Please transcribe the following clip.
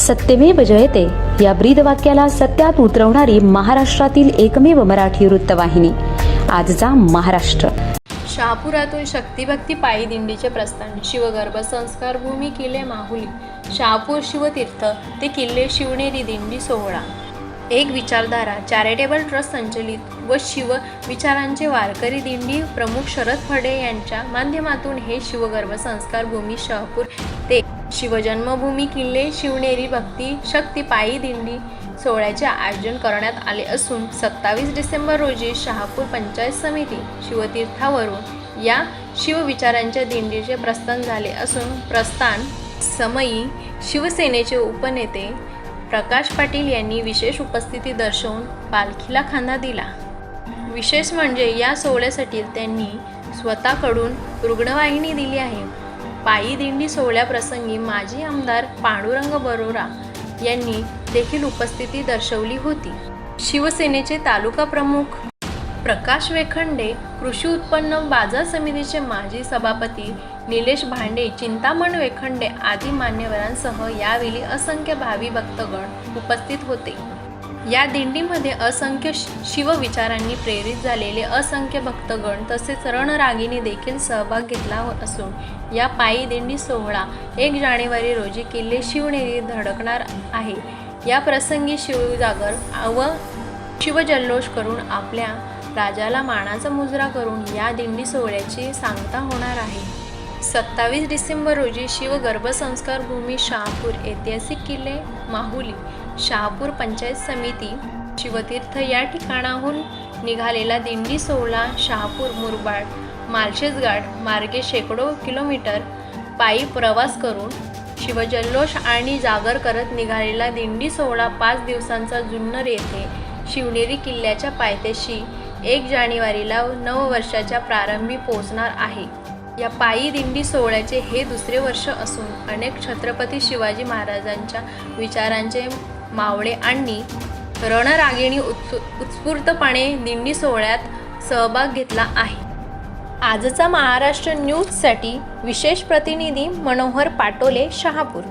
सत्यमेव जयते. या ब्रीद वाक्याला सत्यात उतरवणारी महाराष्ट्रातील एकमेव मराठी वृत्तवाहिनी. आजचा महाराष्ट्र. शहापुरातून शक्तिभक्ती पायी दिंडीचे प्रस्थान शिवगर्भ संस्कार भूमी किल्ले माहुली. शहापूर शिवतीर्थ ते किल्ले शिवनेरी दिंडी सोहळा. एक विचारधारा चॅरिटेबल ट्रस्ट संचलित व शिव विचारांचे वारकरी दिंडी प्रमुख शरद फडे यांच्या माध्यमातून हे शिवगर्भ संस्कार भूमी शहापूर ते शिवजन्मभूमी किल्ले शिवनेरी भक्ती शक्ती पायी दिंडी सोहळ्याचे आयोजन करण्यात आले असून सत्तावीस डिसेंबर रोजी शहापूर पंचायत समिती शिवतीर्थावरून या शिवविचारांच्या दिंडीचे प्रस्थान झाले असून प्रस्थान समयी शिवसेनेचे उपनेते प्रकाश पाटील यांनी विशेष उपस्थिती दर्शवून पालखीला खांदा दिला. विशेष म्हणजे या सोहळ्यासाठी त्यांनी स्वतःकडून रुग्णवाहिनी दिली आहे. पायी दिंडी सोहळ्याप्रसंगी माजी आमदार पांडुरंग बरोरा यांनी देखील उपस्थिती दर्शवली होती. शिवसेनेचे तालुका प्रमुख प्रकाश वेखंडे कृषी उत्पन्न बाजार समितीचे माजी सभापती निलेश भांडे चिंतामण वेखंडे आदी मान्यवरांसह यावेळी असंख्य भावी भक्तगण उपस्थित होते. या दिंडीमध्ये असंख्य शिवविचारांनी प्रेरित झालेले असंख्य भक्तगण तसेच रणरागिणी देखील सहभाग घेतला हो- असून या पायी दिंडी सोहळा एक जानेवारी रोजी किल्ले शिवनेरी धडकणार आहे. या प्रसंगी शिवजागर व शिवजल्लोष करून आपल्या राजाला मानाचा मुजरा करून या दिंडी सोहळ्याची सांगता होणार आहे. सत्तावीस डिसेंबर रोजी शिवगर्भसंस्कार भूमी शहापूर ऐतिहासिक किल्ले माहुली शहापूर पंचायत समिती शिवतीर्थ या ठिकाणाहून निघालेला दिंडी सोहळा शहापूर मुरबाड माळशेज मार्गे शेकडो किलोमीटर पायी प्रवास करून शिवजल्लोष आणि जागर करत निघालेला दिंडी सोहळा पाच दिवसांचा जुन्नर येथे शिवनेरी किल्ल्याच्या पायथ्याशी एक जानेवारीला नववर्षाच्या प्रारंभी पोहोचणार आहे. या पायी दिंडी सोहळ्याचे हे दुसरे वर्ष असून अनेक छत्रपती शिवाजी महाराजांच्या विचारांचे मावळे आणि रणरागिणी उत्सु उत्स्फूर्तपणे दिंडी सोहळ्यात सहभाग घेतला आहे. आजचा महाराष्ट्र न्यूजसाठी विशेष प्रतिनिधी मनोहर पाटोले शहापूर